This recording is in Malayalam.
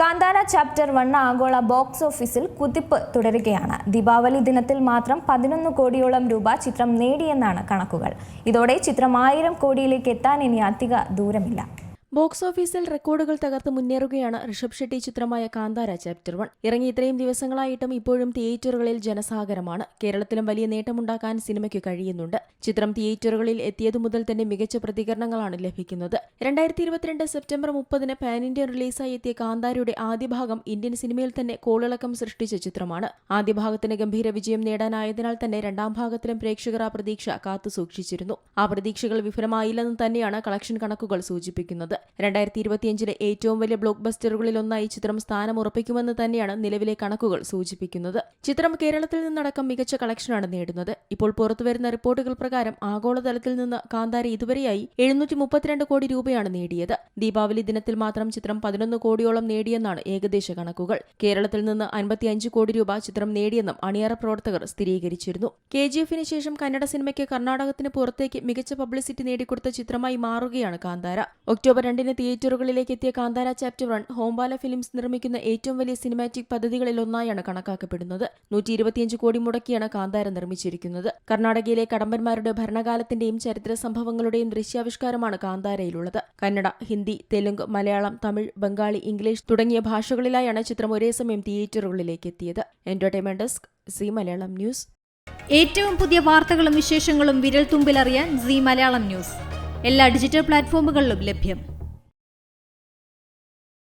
കാന്താര ചാപ്റ്റർ വൺ ആഗോള ബോക്സ് ഓഫീസിൽ കുതിപ്പ് തുടരുകയാണ്. ദീപാവലി ദിനത്തിൽ മാത്രം പതിനൊന്ന് കോടിയോളം രൂപ ചിത്രം നേടിയെന്നാണ് കണക്കുകൾ. ഇതോടെ ചിത്രം ആയിരം കോടിയിലേക്ക് എത്താൻ ഇനി അധിക ദൂരമില്ല. ബോക്സ് ഓഫീസിൽ റെക്കോർഡുകൾ തകർത്ത് മുന്നേറുകയാണ് ഋഷഭ് ഷെട്ടി ചിത്രമായ കാന്താര ചാപ്റ്റർ വൺ. ഇറങ്ങി ഇത്രയും ദിവസങ്ങളായിട്ടും ഇപ്പോഴും തിയേറ്ററുകളിൽ ജനസാഗരമാണ്. കേരളത്തിലും വലിയ നേട്ടമുണ്ടാക്കാൻ സിനിമയ്ക്ക് കഴിയുന്നുണ്ട്. ചിത്രം തിയേറ്ററുകളിൽ എത്തിയതു മുതൽ തന്നെ മികച്ച പ്രതികരണങ്ങളാണ് ലഭിക്കുന്നത്. രണ്ടായിരത്തി ഇരുപത്തിരണ്ട് സെപ്റ്റംബർ മുപ്പതിന് പാൻ ഇന്ത്യൻ റിലീസായി എത്തിയ കാന്താരയുടെ ആദ്യ ഭാഗം ഇന്ത്യൻ സിനിമയിൽ തന്നെ കോളിളക്കം സൃഷ്ടിച്ച ചിത്രമാണ്. ആദ്യ ഭാഗത്തിന് ഗംഭീര വിജയം നേടാനായതിനാൽ തന്നെ രണ്ടാം ഭാഗത്തിലും പ്രേക്ഷകർ ആ പ്രതീക്ഷ കാത്തു സൂക്ഷിച്ചിരുന്നു ആ പ്രതീക്ഷകൾ വിഫലമായില്ലെന്ന് തന്നെയാണ് കളക്ഷൻ കണക്കുകൾ സൂചിപ്പിക്കുന്നത്. രണ്ടായിരത്തി ഇരുപത്തിയഞ്ചിലെ ഏറ്റവും വലിയ ബ്ലോക്ക് ബസ്റ്ററുകളിൽ ഒന്നായി ചിത്രം സ്ഥാനം ഉറപ്പിക്കുമെന്ന് തന്നെയാണ് നിലവിലെ കണക്കുകൾ സൂചിപ്പിക്കുന്നത്. ചിത്രം കേരളത്തിൽ നിന്നടക്കം മികച്ച കളക്ഷനാണ് നേടുന്നത്. ഇപ്പോൾ പുറത്തുവരുന്ന റിപ്പോർട്ടുകൾ പ്രകാരം ആഗോളതലത്തിൽ നിന്ന് കാന്താരി ഇതുവരെയായി എഴുന്നൂറ്റി മുപ്പത്തിരണ്ട് കോടി രൂപയാണ് നേടിയത്. ദീപാവലി ദിനത്തിൽ മാത്രം ചിത്രം പതിനൊന്ന് കോടിയോളം നേടിയെന്നാണ് ഏകദേശ കണക്കുകൾ. കേരളത്തിൽ നിന്ന് അൻപത്തിയഞ്ച് കോടി രൂപ ചിത്രം നേടിയെന്നും അണിയറ പ്രവർത്തകർ സ്ഥിരീകരിച്ചിരുന്നു. കെ ജി എഫിന് ശേഷം കന്നഡ സിനിമയ്ക്ക് കർണാടകത്തിന് പുറത്തേക്ക് മികച്ച പബ്ലിസിറ്റി നേടിക്കൊടുത്ത ചിത്രമായി മാറുകയാണ് കാന്താര. ഒക്ടോബർ രണ്ടിന് തിയേറ്ററുകളിലേക്ക് എത്തിയ Kantara chapter one Hombale films നിർമ്മിക്കുന്ന ഏറ്റവും വലിയ സിനിമാറ്റിക് പദ്ധതികളിൽ ഒന്നായാണ് കണക്കാക്കപ്പെടുന്നത്. നൂറ്റി ഇരുപത്തിയഞ്ച് കോടി മുടക്കിയാണ് കാന്താര നിർമ്മിച്ചിരിക്കുന്നത്. കർണാടകയിലെ കടമ്പന്മാരുടെ ഭരണകാലത്തിന്റെയും ചരിത്ര സംഭവങ്ങളുടെയും ദൃശ്യാവിഷ്കാരമാണ് കാന്താരയിലുള്ളത്. കന്നഡ ഹിന്ദി തെലുങ്ക് മലയാളം തമിഴ് ബംഗാളി ഇംഗ്ലീഷ് തുടങ്ങിയ ഭാഷകളിലായാണ് ചിത്രം ഒരേ സമയം തിയേറ്ററുകളിലേക്ക് എത്തിയത് entertainment desk C Malayalam news. ഏറ്റവും പുതിയ വാർത്തകളും വിശേഷങ്ങളും വിരൽ തുമ്പിലറിയാൻ സി മലയാളം ന്യൂസ്. എല്ലാ ഡിജിറ്റൽ പ്ലാറ്റ്ഫോമുകളിലും ലഭ്യം.